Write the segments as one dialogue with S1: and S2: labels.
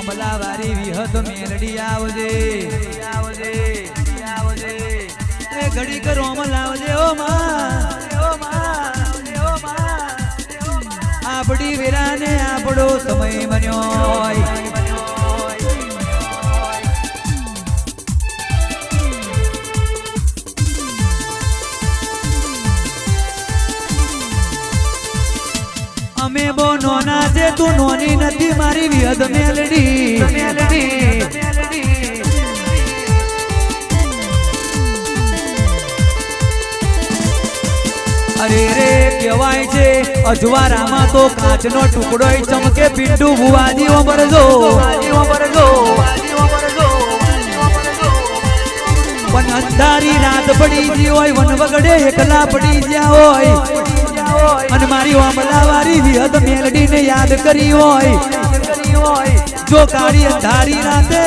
S1: ઓમલા વારી વિહત મેલડી આવજે. આવજે આવજે ઘડી કર ઓમલા આવજે ઓ વેરાને આપણો સમય મન્યો અમે બહુ નોના છે તું નોની નથી મારી વિહદ મેલડી. અરે રે, કહેવાય છે અજવારામાં તો કાચનો ટુકડો ચમકે પિંડુ ભુવાજી ઓમરજો પણ અંધારી રાત પડી ગઈ હોય વન વગડે એકલા પડી ગયા હોય. અને મારી ઓમલાવારી વિહદ મેલડીને યાદ કરી હોય. જો કાળી અંધારી રાતે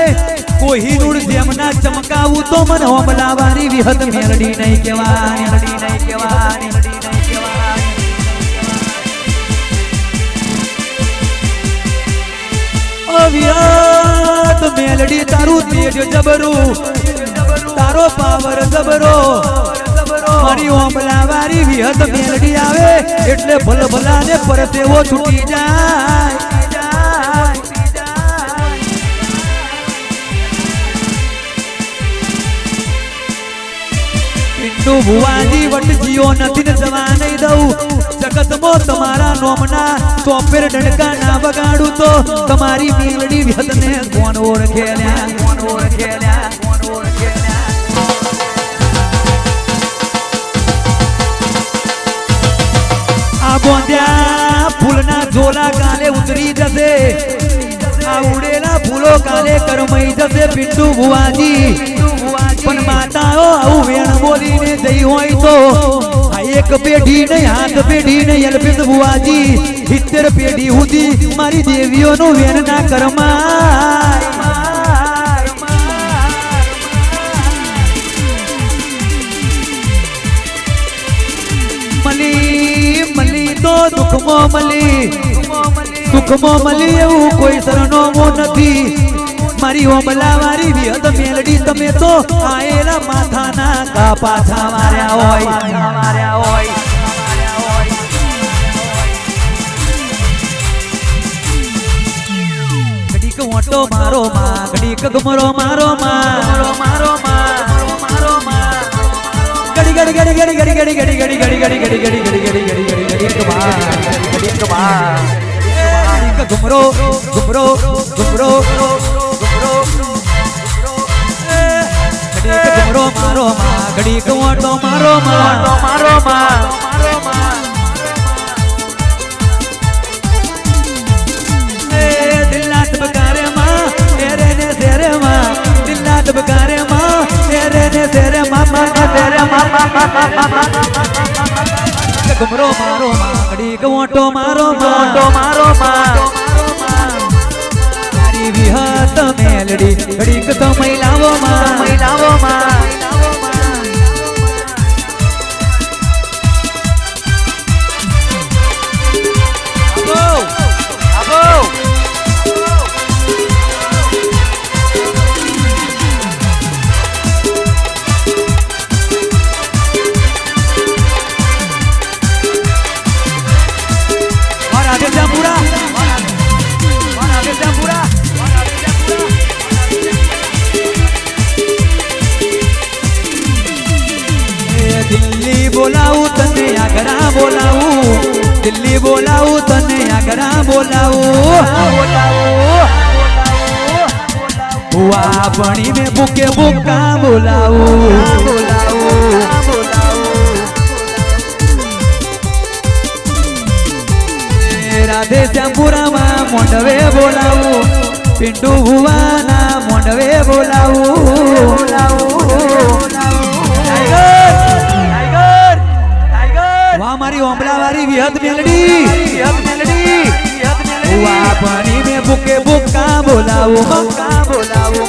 S1: કોહિનૂર જેમના ચમકાવું તો મને ઓમલાવારી વિહદ મેલડી મેલડી નહીં ઓ વિરાટ મેલડી તારું તેજ જબરું. તારો પાવર જબરો. મારી ઓમલા વારી વિહત મેલડી આવે, એટલે ભલ ભલાને પરસેવો છૂટી જાય. પિન્ટુ ભુવાજી વટજીઓ નથી ને જવા નહીં દઉં. જગતમાં તમારા નોમના ચોપેર ડંકા ના વગાડું તો તમારી મેલડી વ્યતને કોણ ઓળખે લ્યા? કોણ ઓળખે ફૂલના ઝોલા કાલે ઉતરી જશે આ ઉડેલા ફૂલો કાલે કરમઈ જશે પિન્ટુ ભુવાજી પણ માતાઓ એક પેઢી હાથ પેઢી નહીં અલ્પિત સિત્તેર પેઢી સુધી મારી દેવીઓનું વેણ ના કરમાય મલી તો દુઃખમો મલી સુખમો મલી એવું કોઈ સરનામું નથી મારી ઓમલા વારી વિહદ મેલડી તમે તો આયેલા માથાના કા પાછા માર્યા હોય માર્યા હોય મોટો મારો માં ઘડીક ગમરો મારો માં મારો માં ઘડી ઘડી ઘડી ઘડી ઘડી ઘડી ઘડી ઘડી ઘડી ઘડી ઘડી ઘડી ઘડી ઘડી ગડી ઘુમરો ઘુમરો ઘુમરો ઘુમરો મારો માં ઘડી ગોટો મારો માં મારો માં દિલના તબકારે માં તેરે ને તેરે માં દિલના તબકારે માં તેરે ને તેરે માં માં તેરે માં માં ઘુમરો મારો માંગડી ગોટો મારો મોટો મારો મારી વિહત મેલડી ઘડીક તો મહિલાઓ માં. મહિલાઓ માં. દિલ્હી બોલાવું, તને આગરા બોલાવું. ભુવા ભણી મેં ભૂકે ભૂકા બોલાવું. બોલાવું રાધે શ્યામપુરામાં મોંડવે બોલાવું. પિંટુ ભુવાના મોંડવે બોલાવું. ટાઈગર ઓમળાવારી વિહત મેલડી વિહત મેલડી વિહત મેલડી. વાપણી મે ભૂકે ભૂકા બોલાવો મક્કા બોલાવો